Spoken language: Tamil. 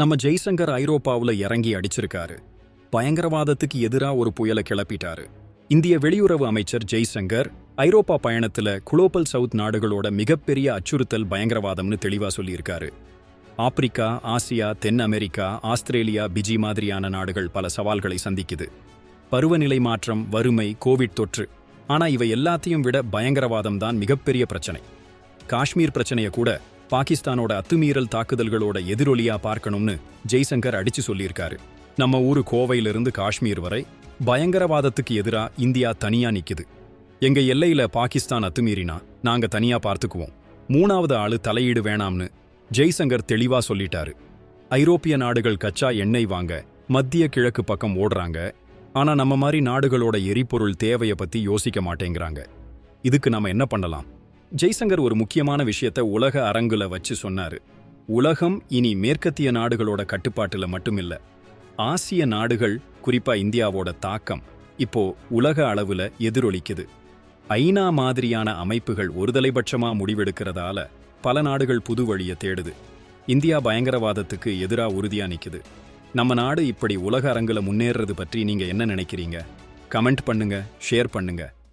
நம்ம ஜெய்சங்கர் ஐரோப்பாவுல இறங்கி அடிச்சிருக்காரு. பயங்கரவாதத்துக்கு எதிரா ஒரு புயலை கிளப்பிட்டாரு. இந்திய வெளியுறவு அமைச்சர் ஜெய்சங்கர் ஐரோப்பா பயணத்துல குளோபல் சவுத் நாடுகளோட மிகப்பெரிய அச்சுறுத்தல் பயங்கரவாதம்னு தெளிவா சொல்லியிருக்காரு. ஆப்பிரிக்கா ஆசியா தென் அமெரிக்கா ஆஸ்திரேலியா பிஜி மாதிரியான நாடுகள் பல சவால்களை சந்திக்குது. பருவநிலை மாற்றம் வறுமை கோவிட் தொற்று ஆனா இவை எல்லாத்தையும் விட பயங்கரவாதம் தான் மிகப்பெரிய பிரச்சனை. காஷ்மீர் பிரச்சனைய கூட பாகிஸ்தானோட அத்துமீறல் தாக்குதல்களோட எதிரொலியா பார்க்கணும்னு ஜெய்சங்கர் அடிச்சு சொல்லியிருக்காரு. நம்ம ஊரு கோவையிலிருந்து காஷ்மீர் வரை பயங்கரவாதத்துக்கு எதிரா இந்தியா தனியா நிக்குது. எங்க எல்லையில பாகிஸ்தான் அத்துமீறினா நாங்க தனியா பார்த்துக்குவோம். மூணாவது ஆளு தலையீடு வேணாம்னு ஜெய்சங்கர் தெளிவா சொல்லிட்டாரு. ஐரோப்பிய நாடுகள் கச்சா எண்ணெய் வாங்க மத்திய கிழக்கு பக்கம் ஓடுறாங்க. ஆனா நம்ம மாதிரி நாடுகளோட எரிபொருள் தேவைய பத்தி யோசிக்க மாட்டேங்கிறாங்க. இதுக்கு நம்ம என்ன பண்ணலாம்? ஜெய்சங்கர் ஒரு முக்கியமான விஷயத்த உலக அரங்குல வச்சு சொன்னாரு. உலகம் இனி மேற்கத்திய நாடுகளோட கட்டுப்பாட்டுல மட்டுமில்ல ஆசிய நாடுகள் குறிப்பா இந்தியாவோட தாக்கம் இப்போ உலக அளவுல எதிரொலிக்குது. ஐநா மாதிரியான அமைப்புகள் ஒருதலைபட்சமா முடிவெடுக்கிறதால பல நாடுகள் புது வழியை தேடுது. இந்தியா பயங்கரவாதத்துக்கு எதிரா உறுதியா நிக்குது. நம்ம நாடு இப்படி உலக அரங்குல முன்னேறது பற்றி நீங்க என்ன நினைக்கிறீங்க? கமெண்ட் பண்ணுங்க ஷேர் பண்ணுங்க.